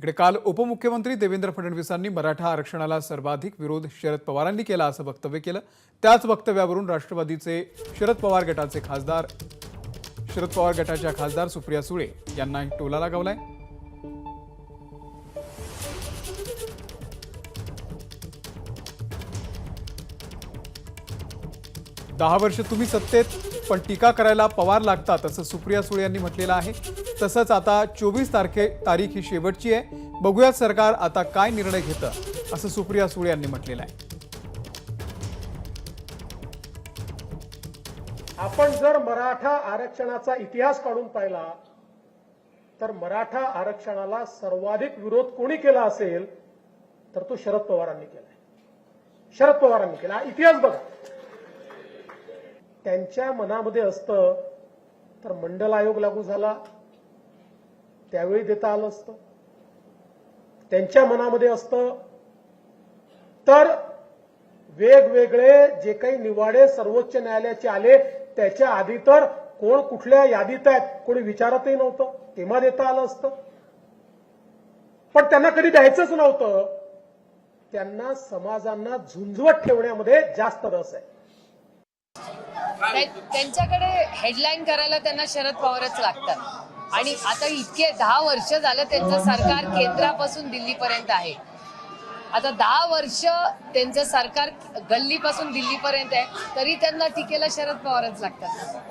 इकडे काल उपमुख्यमंत्री देवेंद्र फडणवीसांनी मराठा आरक्षणाला सर्वाधिक विरोध शरद पवारांनी केला असं वक्तव्य केलं. त्याच वक्तव्यावरून राष्ट्रवादीचे शरद पवार गटाचे खासदार शरद पवार गटाच्या खासदार सुप्रिया सुळे यांना टोला लगावलाय. दहा वर्ष तुम्ही सत्तेत पण टीका करायला पवार लागतात असं सुप्रिया सुळे यांनी म्हटलेलं आहे. तसंच आता चोवीस तारखे तारीख ही शेवटची आहे. बघूयात सरकार आता काय निर्णय घेतं असं सुप्रिया सुळे यांनी म्हटलेलं आहे. आपण जर मराठा आरक्षणाचा इतिहास काढून पाहिला तर मराठा आरक्षणाला सर्वाधिक विरोध कोणी केला असेल तर तो शरद पवारांनी केलाय. शरद पवारांनी केला. इतिहास बघा. त्यांच्या मनामध्ये असतं तर मंडल आयोग लागू झाला. त्यावेळी देता आलं असतं. त्यांच्या मनामध्ये असतं. तर वेगवेगळे जे काही निवाडे सर्वोच्च न्यायालयाचे आले त्याच्या आधी तर कोण कुठल्या यादीत आहेत कोणी विचारतही नव्हतं. तेव्हा देता आलं असतं. पण त्यांना कधी द्यायचंच नव्हतं. त्यांना समाजांना झुंजवत ठेवण्यामध्ये जास्त रस आहे. त्यांच्याकडे हेडलाईन करायला त्यांना शरद पवारच लागतात. आणि आता इतके दहा वर्ष झालं त्यांचं सरकार केंद्रापासून दिल्लीपर्यंत आहे. आता दहा वर्ष त्यांचं सरकार गल्लीपासून दिल्लीपर्यंत आहे तरी त्यांना टीकेला शरद पवारच लागतात.